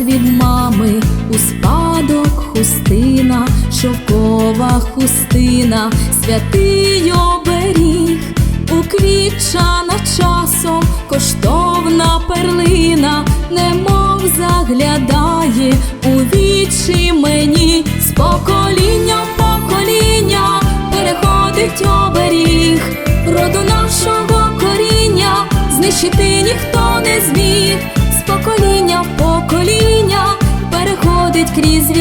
від мами у спадок хустина, шовкова хустина, святий оберіг, уквітчана часом, коштовна перлина, немов заглядає у вічі мені, з покоління в покоління переходить оберіг,